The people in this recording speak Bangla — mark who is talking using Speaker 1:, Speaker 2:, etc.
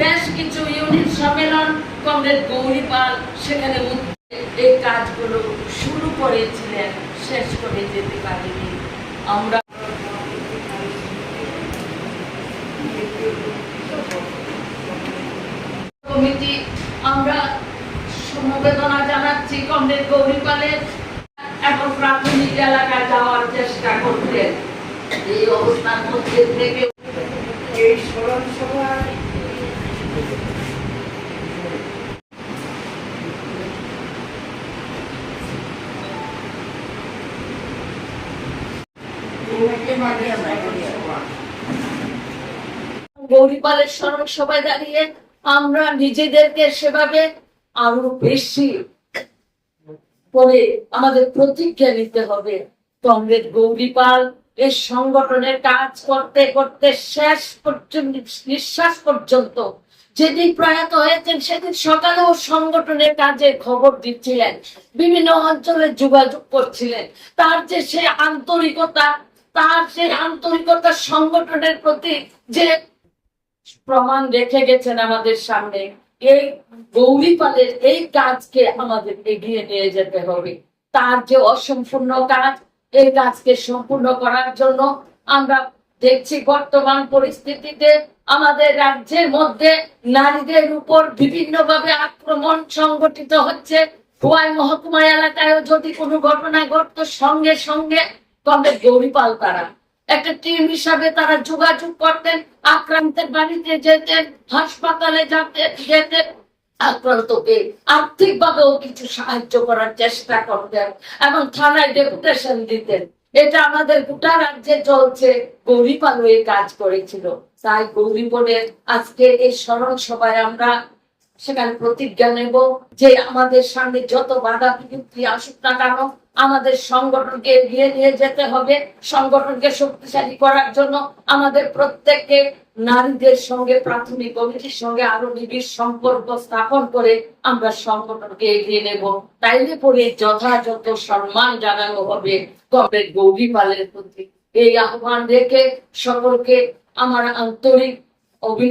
Speaker 1: বেশ কিছু ইউনিট সম্মেলন। কমরেড গৌরী পাল সেখানে এই কাজগুলো শুরু করেছিলেন, শেষ করে যেতে পারিনি। আমরা কমিটি, আমরা সমবেদনা জানাচ্ছি কমরেড গৌরী পালের এখন প্রাথমিক এলাকায় যাওয়ার চেষ্টা করছেন। এই অবস্থার মধ্যে থেকে গৌরীপালের স্মরণ সভায় দাঁড়িয়ে, আমরা নিজেদেরকে সেভাবে আরও বেশি করে আমাদের প্রতিজ্ঞা নিতে হবে। কমরেড গৌরীপাল এই সংগঠনের কাজ করতে করতে শেষ পর্যন্ত, নিঃশ্বাস পর্যন্ত যেদিন প্রয়াত হয়েছেন, সেদিন সকালেও সংগঠনের কাজে খবর দিচ্ছিলেন। বিভিন্ন অঞ্চলে যোগাযোগ করছিলেন। তার যে সে আন্তরিকতা, তার সেই আন্তরিকতা সংগঠনের প্রতি যে প্রমাণ রেখে গেছেন আমাদের সামনে, এই গৌরীপালের এই কাজকে আমাদের এগিয়ে নিয়ে যেতে হবে। তার যে অসম্পূর্ণ কাজ এই কাজকে সম্পূর্ণ করার জন্য আমরা দেখছি বর্তমান পরিস্থিতিতে আমাদের রাজ্যের মধ্যে নারীদের উপর বিভিন্নভাবে আক্রমণ সংগঠিত হচ্ছে। খোয়াই মহকুমা এলাকায় যদি কোনো ঘটনা ঘটত সঙ্গে সঙ্গে, তবে গৌরীপাল তারা। একটা টিম হিসাবে তারা যোগাযোগ করতেন, আক্রান্তের বাড়িতে যেতেন, হাসপাতালে যেতে যেতেন আক্রান্তকে আর্থিক ভাবেও কিছু সাহায্য করার চেষ্টা করবেন এবং থানায় ডেপুটেশন দিতেন। এটা আমাদের গোটা রাজ্যে চলছে। গৌরীপাল কাজ করেছিল। তাই গৌরীপনের আজকে এই স্মরণ সভায় আমরা সেখানে প্রতিজ্ঞা নেব যে আমাদের সামনে যত বাধা বিপত্তি আসুক না কেন, আমাদের সংগঠনকে এগিয়ে নিয়ে যেতে হবে, সংগঠনকে শক্তিশালী করার জন্য আমাদের প্রত্যেককে নারীদের সঙ্গে, প্রাথমিক কমিটির সঙ্গে আরও নিবিড় সম্পর্ক স্থাপন করে আমরা সংগঠনকে এগিয়ে নেব। তাইলে পরে যথাযথ সম্মান জানানো হবে। কমরেড গৌরী পালের প্রতি এই আহ্বান রেখে সকলকে আমার আন্তরিক অভিনন্দন